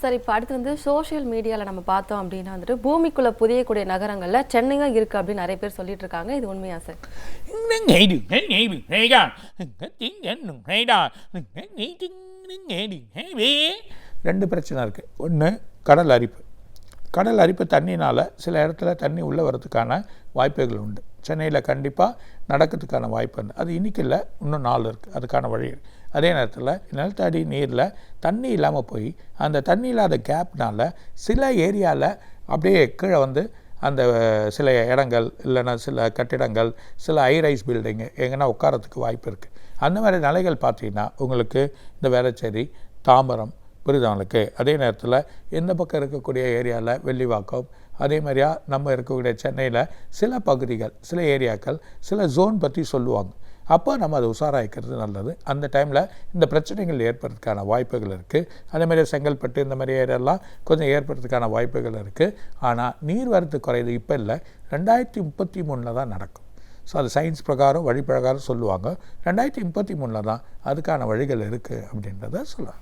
Sir இப்போ அடுத்து வந்து சோஷியல் மீடியாவில் நம்ம பார்த்தோம் அப்படின்னா வந்துட்டு பூமிக்குள்ளே புதியக்கூடிய நகரங்களில் சென்னையாக இருக்குது அப்படின்னு நிறைய பேர் சொல்லிட்டு இருக்காங்க. இது உண்மையா சார் ரெண்டு பிரச்சனை இருக்குது ஒன்று கடல் அரிப்பு. கடல் அரிப்பு தண்ணினால் சில இடத்துல தண்ணி உள்ளே வரதுக்கான வாய்ப்புகள் உண்டு. சென்னையில் கண்டிப்பாக நடக்கிறதுக்கான வாய்ப்பு உண்டு. அது இன்னைக்கு இல்லை இன்னும் நாள் இருக்குது அதுக்கான வழி இருக்குது அதே நேரத்தில் நிலத்தடி நீரில் தண்ணி இல்லாமல் போய் அந்த தண்ணி இல்லாத கேப்னால் சில ஏரியாவில் அப்படியே கீழே வந்து அந்த சில இடங்கள் இல்லைன்னா சில கட்டிடங்கள் சில ஹைரைஸ் பில்டிங்கு எங்கன்னா உட்காரத்துக்கு வாய்ப்பு இருக்குது அந்த மாதிரி நிலைகள் பார்த்தீங்கன்னா உங்களுக்கு இந்த வேளச்சேரி தாம்பரம் புரிதவங்களுக்கு அதே நேரத்தில் இந்த பக்கம் இருக்கக்கூடிய ஏரியாவில் வெள்ளிவாக்கம் அதே மாதிரியா நம்ம இருக்கக்கூடிய சென்னையில் சில பகுதிகள் சில ஏரியாக்கள் சில ஜோன் பற்றி சொல்லுவாங்க. அப்போ நம்ம அதை உஷாராய்க்கிறது நல்லது. அந்த டைமில் இந்த பிரச்சனைகள் ஏற்படுறதுக்கான வாய்ப்புகள் இருக்குது அதே மாதிரி செங்கல்பட்டு இந்த மாதிரி ஏரியாலாம் கொஞ்சம் ஏற்படுறதுக்கான வாய்ப்புகள் இருக்குது ஆனால் நீர் வரத்து குறையுது இப்போ இல்லை. ரெண்டாயிரத்தி முப்பத்தி மூணில் தான் நடக்கும். ஸோ அது சயின்ஸ் பிரகாரம் வழி பிரகாரம் சொல்லுவாங்க. ரெண்டாயிரத்தி முப்பத்தி மூணில் தான் அதுக்கான வழிகள் இருக்குது அப்படின்றத சொல்லலாம்.